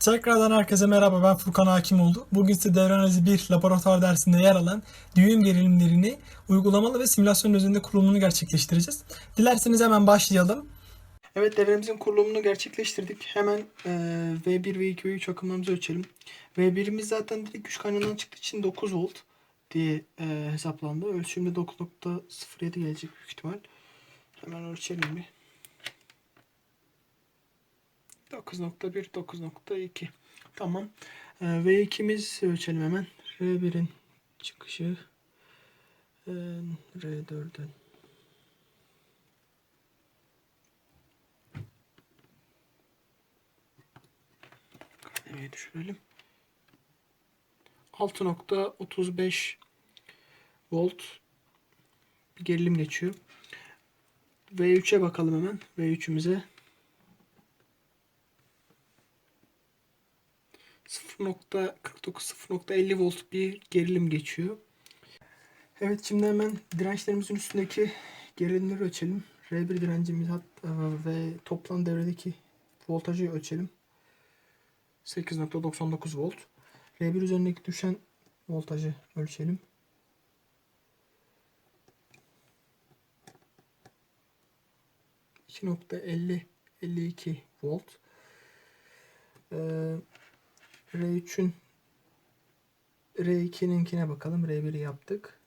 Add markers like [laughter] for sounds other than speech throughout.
Tekrardan herkese merhaba ben Furkan Hakimoğlu. Bugün size devre analizi 1 laboratuvar dersinde yer alan düğüm gerilimlerini uygulamalı ve simülasyon üzerinde kurulumunu gerçekleştireceğiz. Dilerseniz hemen başlayalım. Evet devremizin kurulumunu gerçekleştirdik. Hemen e, V1, V2, V3 akımlarımızı ölçelim. V1'imiz zaten direkt güç kaynağından çıktığı için 9 volt diye e, hesaplandı. Ölçümde 9.07 gelecek büyük ihtimal. Hemen ölçelim bir. 9.1, 9.2. Tamam. Ee, V2'miz ölçelim hemen. R1'in çıkışı. Ee, R4'ün. Kademeye düşürelim. 6.35 volt bir gerilim geçiyor. V3'e bakalım hemen. V3'ümüze 0.49-0.50 volt bir gerilim geçiyor. Evet şimdi hemen dirençlerimizin üstündeki gerilimleri ölçelim. R1 direncimiz hatta ve toplam devredeki voltajı ölçelim. 8.99 volt. R1 üzerindeki düşen voltajı ölçelim. %2.50 52 volt. Ee, R3'ün R2'ninkine bakalım. R1'i yaptık.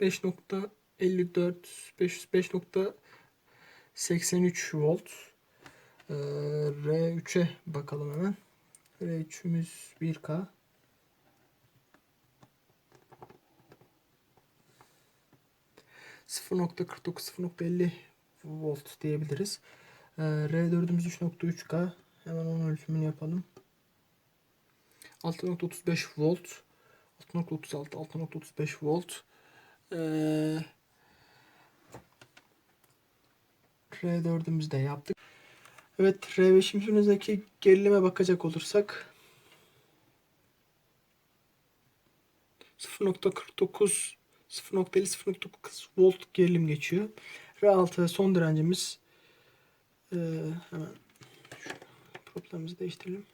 5.54 5.83 volt. Ee, R3'e bakalım hemen. R3'ümüz 1K. %0.49-0.50 volt diyebiliriz. Ee, R4'ümüz 3.3K. Hemen onun ölçümünü yapalım. 6.35 volt. 6.36, 6.35 volt. Ee, R4'ümüzü de yaptık. Evet R5'imizdeki gerilime bakacak olursak 0.49 0.50 0.9 volt gerilim geçiyor. R6 son direncimiz ee, hemen şu değiştirelim.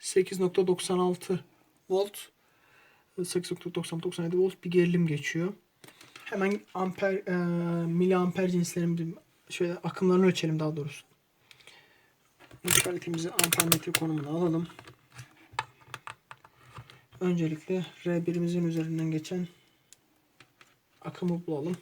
8.96 volt 8.90-97 volt bir gerilim geçiyor. Hemen amper e, miliamper cinslerimizi şöyle akımlarını ölçelim daha doğrusu. İşaretimizi ampermetre konumuna alalım. Öncelikle R1'imizin üzerinden geçen akımı bulalım.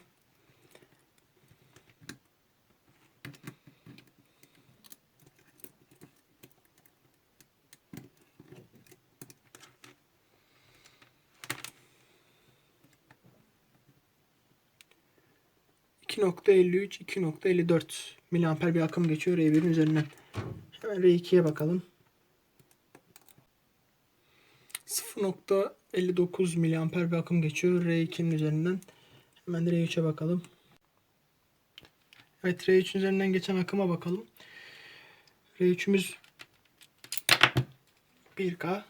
...2.53, 2.54 miliamper bir akım geçiyor R1'in üzerinden. Hemen R2'ye bakalım. 0.59 miliamper bir akım geçiyor R2'nin üzerinden. Hemen de R3'e bakalım. Evet R3 üzerinden geçen akıma bakalım. R3'ümüz 1K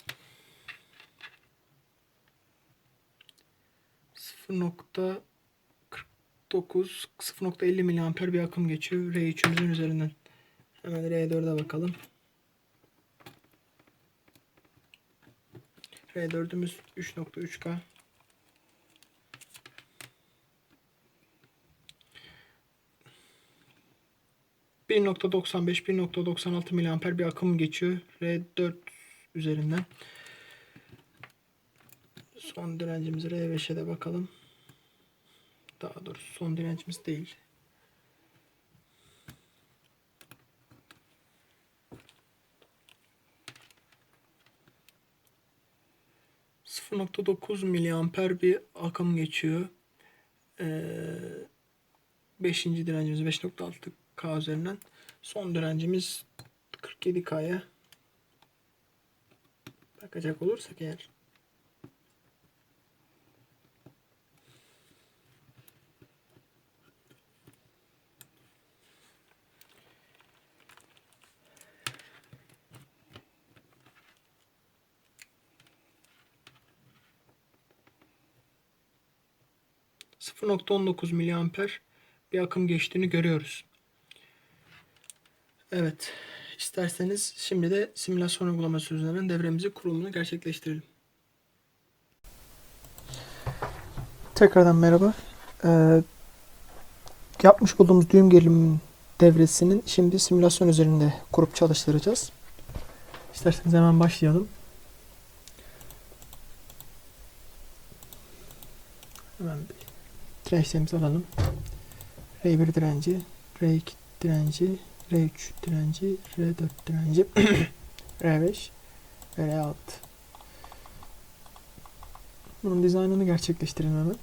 0.49 0.50 miliamper bir akım geçiyor R3'ümüzün üzerinden. Hemen R4'e bakalım. R4'ümüz 3.3K. ...1.95, 1.96 miliamper bir akım geçiyor. R4 üzerinden. Son direncimiz R5'e de bakalım. Daha doğrusu son direncimiz değil. ...0.9 miliamper bir akım geçiyor. Ee, direncimiz 5.6 K üzerinden. Son direncimiz 47 K'ya bakacak olursak eğer. ...0.19 miliamper bir akım geçtiğini görüyoruz. Evet. isterseniz şimdi de simülasyon uygulaması üzerinden devremizi kurulumunu gerçekleştirelim. Tekrardan merhaba. Ee, yapmış olduğumuz düğüm gerilim devresinin şimdi simülasyon üzerinde kurup çalıştıracağız. İsterseniz hemen başlayalım. Hemen bir dirençlerimizi alalım. R1 direnci, R2 direnci, R3 direnci, R4 direnci, R5 ve R6. Bunun dizaynını gerçekleştirelim hemen.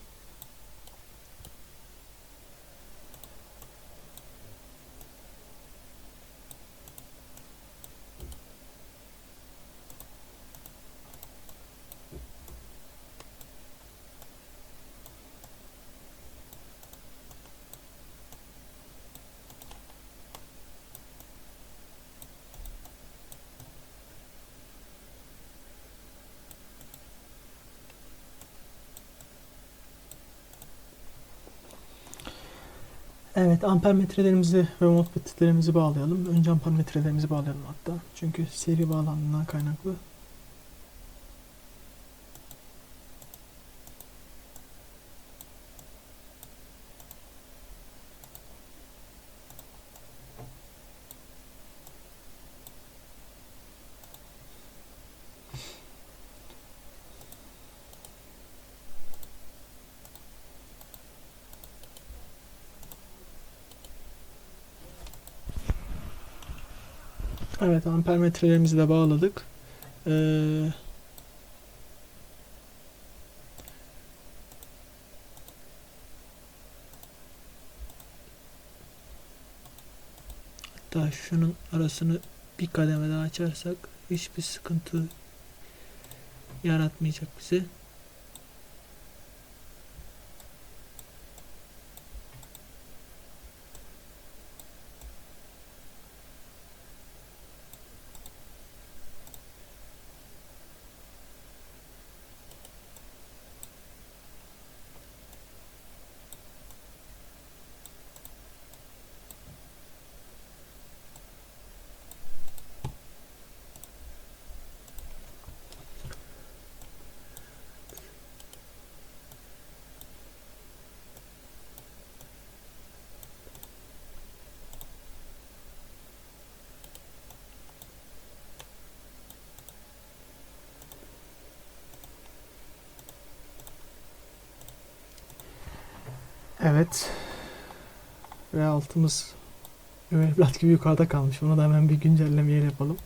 Evet, ampermetrelerimizi ve voltmetrelerimizi bağlayalım. Önce ampermetrelerimizi bağlayalım hatta. Çünkü seri bağlandığından kaynaklı. Evet, ampermetrelerimizi de bağladık. Ee, hatta şunun arasını bir kademe daha açarsak hiçbir sıkıntı yaratmayacak bize. Evet. Ve altımız evlat gibi yukarıda kalmış. Onu da hemen bir güncelleme yapalım.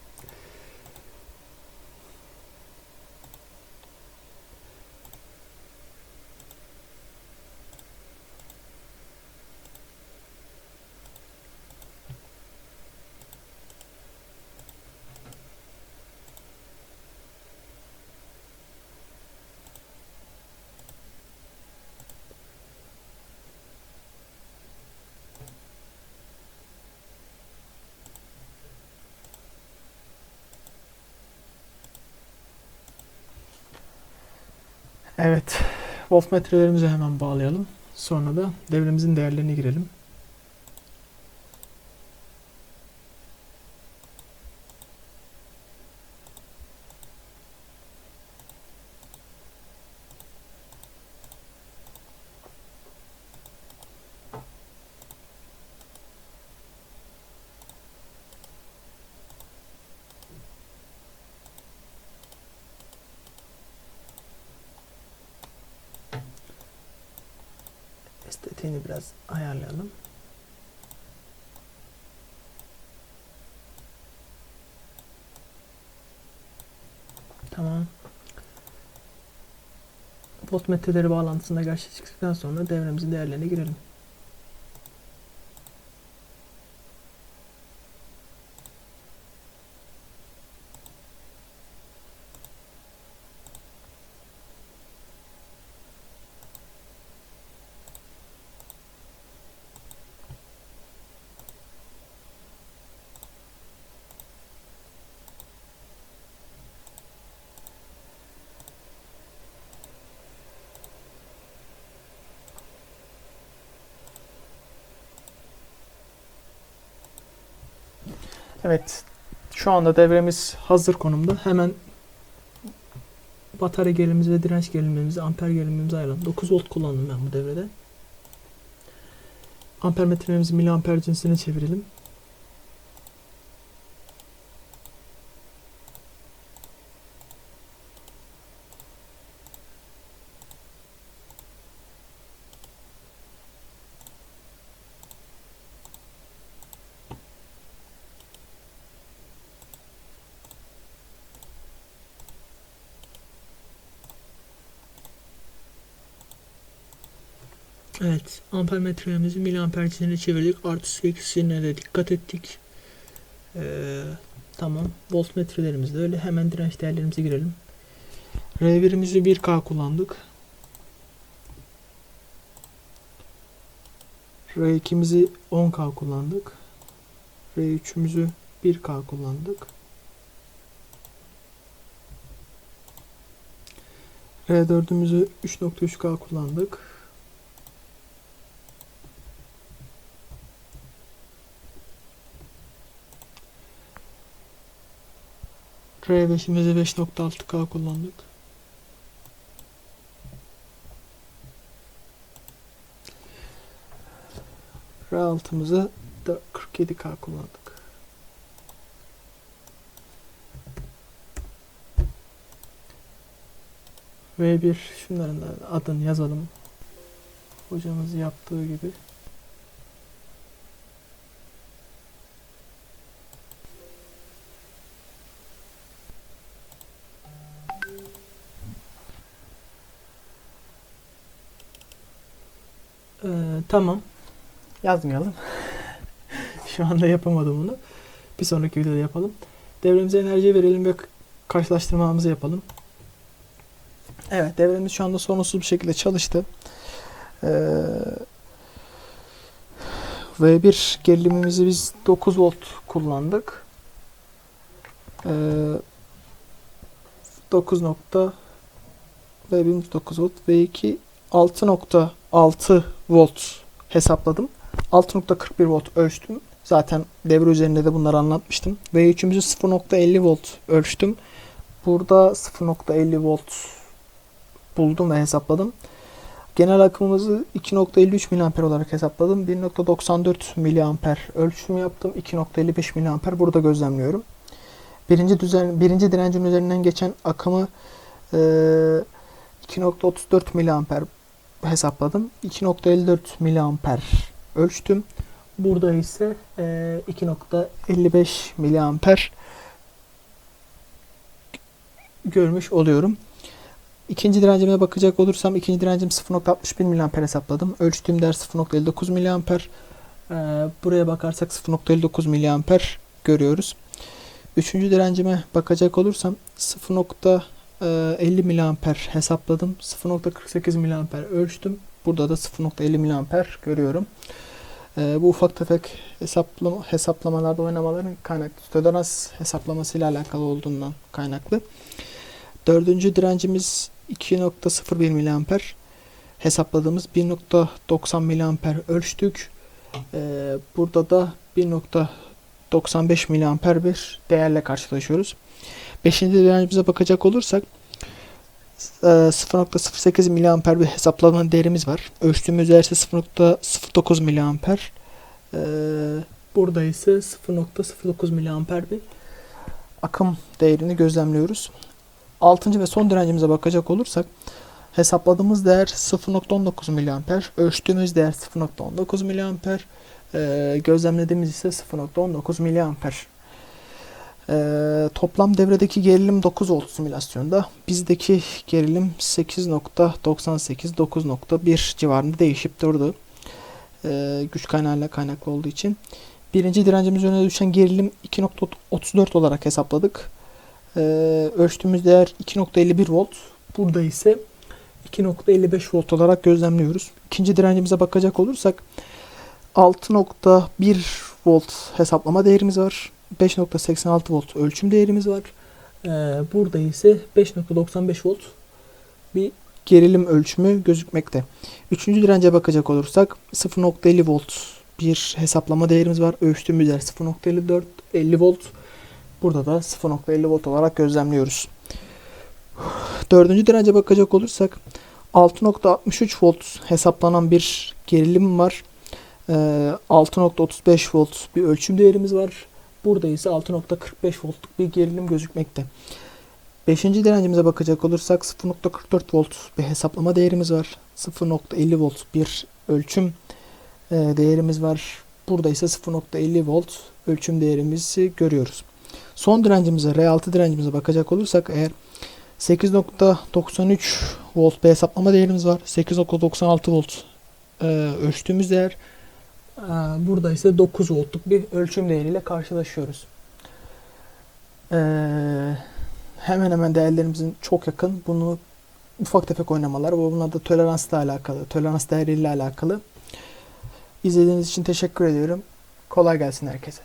Evet. Voltmetrelerimizi hemen bağlayalım. Sonra da devremizin değerlerini girelim. Estetiğini biraz ayarlayalım. Tamam. Voltmetreleri bağlantısında gerçekleştikten sonra devremizin değerlerine girelim. Evet. Şu anda devremiz hazır konumda. Hemen batarya gerilimimizi ve direnç gerilimimizi, amper gerilimimizi ayıralım. 9 volt kullandım ben bu devrede. Ampermetremizi miliamper cinsine çevirelim. Evet, ampermetremizi miliamper cinsine çevirdik. Artı eksisine de dikkat ettik. Ee, tamam. Voltmetrelerimiz de öyle. Hemen direnç değerlerimize girelim. R1'imizi 1K kullandık. R2'mizi 10K kullandık. R3'ümüzü 1K kullandık. R4'ümüzü 3.3K kullandık. R5'imizi 5.6K kullandık. R6'mızı da 47K kullandık. V1 şunların adını yazalım. Hocamız yaptığı gibi. Tamam. Yazmayalım. [laughs] Şu anda yapamadım bunu. Bir sonraki videoda yapalım. Devremize enerji verelim ve karşılaştırmamızı yapalım. Evet devremiz şu anda sorunsuz bir şekilde çalıştı. Ee, V1 gerilimimizi biz 9 volt kullandık. Ee, 9 nokta V1 9 volt V2 6.6 volt hesapladım. 6.41 volt ölçtüm. Zaten devre üzerinde de bunları anlatmıştım. V3'ümüzü 0.50 volt ölçtüm. Burada 0.50 volt buldum ve hesapladım. Genel akımımızı 2.53 mAh olarak hesapladım. 1.94 mAh ölçüm yaptım. 2.55 mAh burada gözlemliyorum. Birinci düzen birinci direncin üzerinden geçen akımı eee 2.34 mAh hesapladım. 2.54 mAh ölçtüm. Burada ise eee, 2.55 mAh görmüş oluyorum. İkinci direncime bakacak olursam ikinci direncim 0.61 mAh hesapladım. Ölçtüğüm değer 0.59 mAh. Ee, buraya bakarsak 0.59 mAh görüyoruz. Üçüncü direncime bakacak olursam 0.50 mAh hesapladım. 0.48 mAh ölçtüm. Burada da 0.50 mAh görüyorum. Ee, bu ufak tefek hesaplama, hesaplamalarda oynamaların kaynaklı. Tolerans hesaplamasıyla alakalı olduğundan kaynaklı. Dördüncü direncimiz 2.01 mAh. Hesapladığımız 1.90 mAh ölçtük. Ee, burada da 1.95 mAh bir değerle karşılaşıyoruz. Beşinci direncimize bakacak olursak e, 0.08 mAh bir hesaplama değerimiz var. Ölçtüğümüz değer ise 0.09 mAh. Ee, burada ise 0.09 mAh bir akım değerini gözlemliyoruz. Altıncı ve son direncimize bakacak olursak hesapladığımız değer 0.19 mAh, ölçtüğümüz değer 0.19 mAh, e, gözlemlediğimiz ise 0.19 mAh. E, toplam devredeki gerilim 9 volt simülasyonda. Bizdeki gerilim 8.98 9.1 civarında değişip durdu. E, güç kaynağıyla kaynaklı olduğu için. Birinci direncimiz önüne düşen gerilim 2.34 olarak hesapladık. Ee, ölçtüğümüz değer 2.51 volt. Burada ise 2.55 volt olarak gözlemliyoruz. İkinci direncimize bakacak olursak 6.1 volt hesaplama değerimiz var. 5.86 volt ölçüm değerimiz var. Ee, burada ise 5.95 volt bir gerilim ölçümü gözükmekte. Üçüncü dirence bakacak olursak 0.50 volt bir hesaplama değerimiz var. Ölçtüğümüz yer 0.54 50 volt. Burada da 0.50 volt olarak gözlemliyoruz. Dördüncü dirence bakacak olursak 6.63 volt hesaplanan bir gerilim var. Ee, 6.35 volt bir ölçüm değerimiz var. Burada ise 6.45 voltluk bir gerilim gözükmekte. Beşinci direncimize bakacak olursak 0.44 volt bir hesaplama değerimiz var. 0.50 volt bir ölçüm e, değerimiz var. Burada ise 0.50 volt ölçüm değerimizi görüyoruz. Son direncimize, R6 direncimize bakacak olursak eğer 8.93 volt bir hesaplama değerimiz var. 8.96 volt e, ölçtüğümüz değer. E, burada ise 9 voltluk bir ölçüm değeriyle karşılaşıyoruz. E, hemen hemen değerlerimizin çok yakın. Bunu ufak tefek oynamalar. Bu bunlar da toleransla alakalı, tolerans değeriyle alakalı. İzlediğiniz için teşekkür ediyorum. Kolay gelsin herkese.